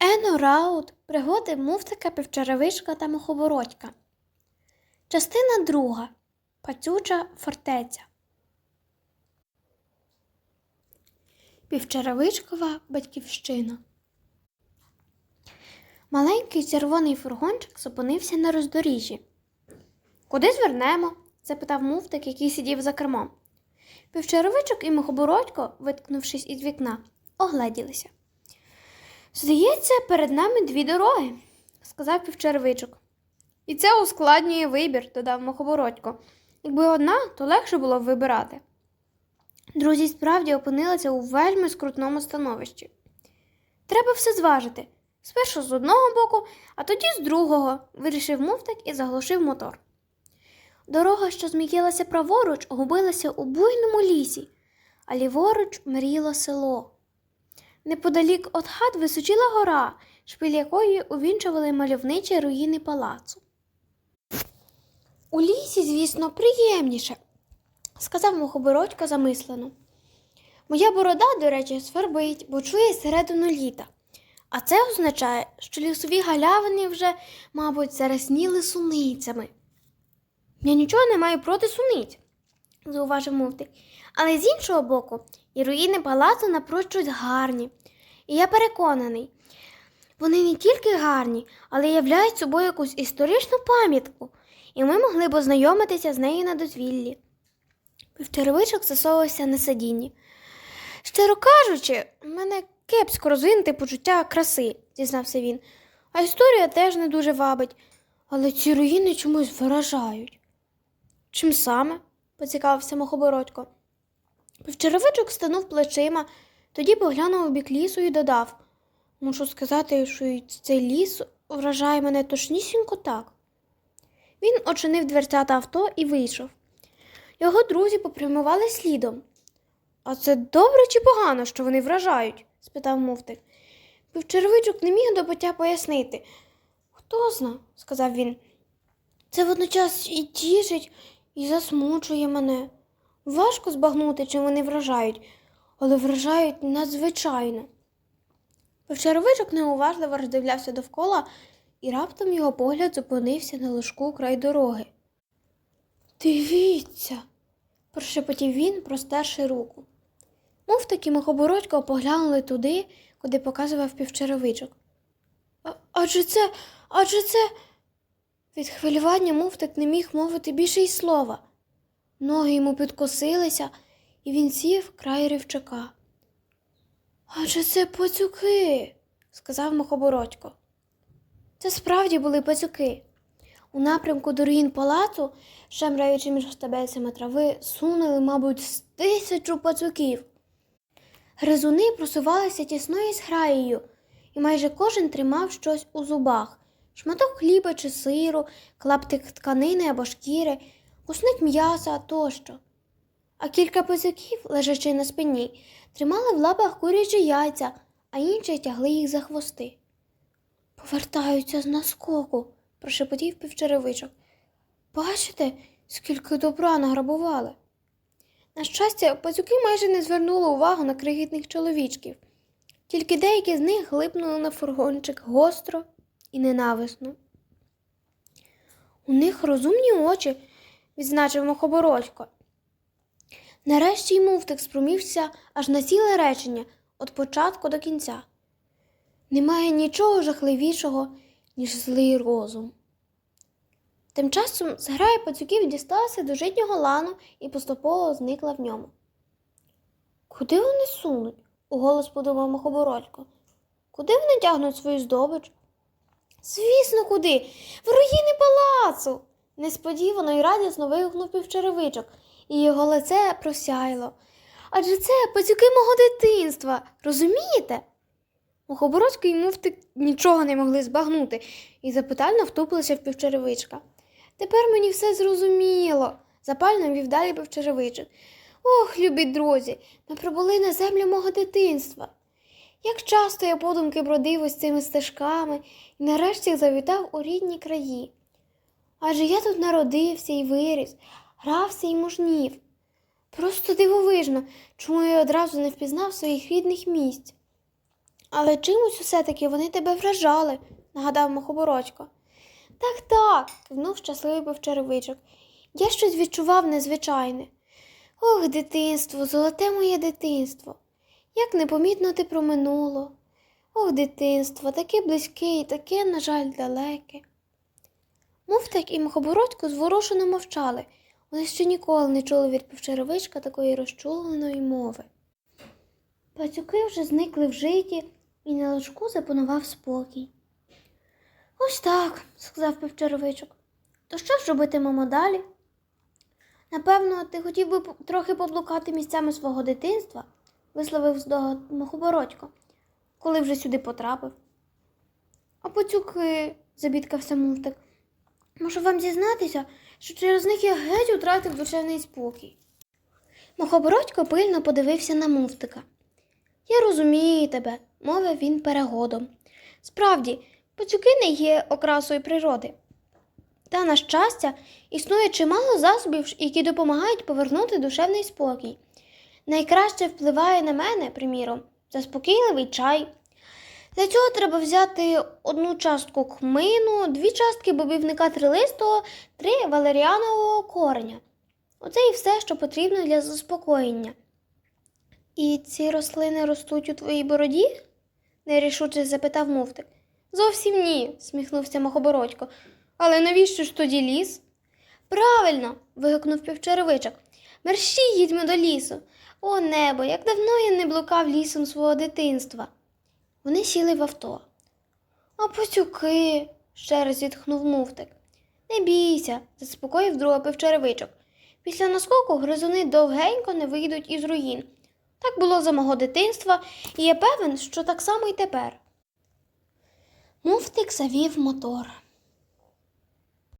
Ено Раут пригоди муфтика півчеревичка та мухобородька. Частина друга. Пацюча фортеця. Півчеревичкова батьківщина. Маленький червоний фургончик зупинився на роздоріжжі. Куди звернемо? запитав муфтик, який сидів за кермом. Півчеревичок і мухобородько, виткнувшись із вікна, огледілися. Здається, перед нами дві дороги, сказав півчервичок. І це ускладнює вибір, додав Мохобородько. Якби одна, то легше було б вибирати. Друзі справді опинилися у вельми скрутному становищі. Треба все зважити. Спершу з одного боку, а тоді з другого, вирішив муфтик і заглушив мотор. Дорога, що зміїлася праворуч, губилася у буйному лісі, а ліворуч мріло село. Неподалік від хат височила гора, шпиль якої увінчували мальовничі руїни палацу. У лісі, звісно, приємніше, сказав Мухобородько замислено. Моя борода, до речі, свербить, бо чує середину літа. А це означає, що лісові галявини вже, мабуть, заросніли суницями. Я нічого не маю проти суниць, зауважив муфтик. Але з іншого боку, і руїни палацу напрочуд гарні. І я переконаний, вони не тільки гарні, але являють собою якусь історичну пам'ятку, і ми могли б ознайомитися з нею на дозвіллі. Півчеревичок засовувався на сидінні. Щиро кажучи, в мене кепсько розвинути почуття краси, дізнався він. А історія теж не дуже вабить, але ці руїни чомусь вражають. Чим саме? Поцікавився Мохобородько. Півчеревичок станув плечима, тоді поглянув у бік лісу і додав Мушу сказати, що цей ліс вражає мене точнісінько так. Він очинив дверцята авто і вийшов. Його друзі попрямували слідом. А це добре чи погано, що вони вражають? спитав муфтик. Півчервичок не міг до буття пояснити. Хто зна, сказав він. Це водночас і тішить, і засмучує мене. Важко збагнути, чим вони вражають, але вражають надзвичайно. Півчервичок неуважливо роздивлявся довкола, і раптом його погляд зупинився на ложку край дороги. Дивіться, прошепотів він, простерши руку. Муфтик і Мохобородько поглянули туди, куди показував півчеревичок. Адже це, адже це. Від хвилювання муфтик не міг мовити більше й слова. Ноги йому підкосилися, і він сів край ривчака. Адже це пацюки, сказав Мохобородько. Це справді були пацюки. У напрямку до руїн палацу, шемраючи між стебельцями трави, сунули, мабуть, з тисячу пацюків. Гризуни просувалися тісною зграєю, і майже кожен тримав щось у зубах шматок хліба чи сиру, клаптик тканини або шкіри, кусник м'яса тощо. А кілька пацюків, лежачи на спині, тримали в лапах курячі яйця, а інші тягли їх за хвости. Повертаються з наскоку, прошепотів півчеревичок. Бачите, скільки добра награбували. На щастя, пацюки майже не звернули увагу на крихітних чоловічків, тільки деякі з них глипнули на фургончик гостро і ненависно. У них розумні очі, відзначив Мохобородько. Нарешті й муфтик спромігся аж на ціле речення від початку до кінця. Немає нічого жахливішого, ніж злий розум. Тим часом зграя пацюків дісталася до житнього лану і поступово зникла в ньому. Куди вони сунуть? уголос подумав Мохобородько. Куди вони тягнуть свою здобич? Звісно, куди? В руїни палацу. Несподівано і радісно вигукнув півчеревичок, і його лице просяяло. Адже це пацюки мого дитинства, розумієте? Мухобородько і муфтик нічого не могли збагнути і запитально втупилися в півчеревичка. Тепер мені все зрозуміло, запально вів далі півчеревичок. Ох, любі друзі, ми прибули на землю мого дитинства. Як часто я подумки бродив ось цими стежками і нарешті завітав у рідні краї. Адже я тут народився і виріс, грався і мужнів. Просто дивовижно, чому я одразу не впізнав своїх рідних місць. Але чимось усе-таки вони тебе вражали, нагадав Мохобородько. Так, так, кивнув щасливий півчеревичок. Я щось відчував незвичайне. Ох, дитинство, золоте моє дитинство. Як непомітно ти проминуло. Ох, дитинство, таке близьке і таке, на жаль, далеке. Муфтик і Мохобородько зворушено мовчали. Вони ще ніколи не чули від півчеревичка такої розчуленої мови. Пацюки вже зникли в житті, і на лужку запанував спокій. Ось так, сказав півчеревичок. То що ж робитимемо далі? Напевно, ти хотів би трохи поблукати місцями свого дитинства, висловив здогад Мохобородько, коли вже сюди потрапив. А пацюки, забідкався муфтик. Можу вам зізнатися, що через них я геть втратив душевний спокій. Мохобородько пильно подивився на муфтика. Я розумію тебе, мовив він перегодом. Справді, пацюки не є окрасою природи. Та, на щастя, існує чимало засобів, які допомагають повернути душевний спокій. Найкраще впливає на мене, приміром, заспокійливий чай. Для цього треба взяти одну частку кмину, дві частки бобівника трилистого, три валеріанового кореня. Оце і все, що потрібно для заспокоєння. І ці рослини ростуть у твоїй бороді? нерішуче запитав муфтик. Зовсім ні, сміхнувся Мохобородько. Але навіщо ж тоді ліс? Правильно. вигукнув півчеревичок. Мерщій їдьмо до лісу. О небо, як давно я не блукав лісом свого дитинства. Вони сіли в авто. А пацюки, ще раз зітхнув муфтик. Не бійся, заспокоїв друга півчеревичок. Після наскоку гризуни довгенько не вийдуть із руїн. Так було за мого дитинства, і я певен, що так само й тепер. Муфтик завів мотор.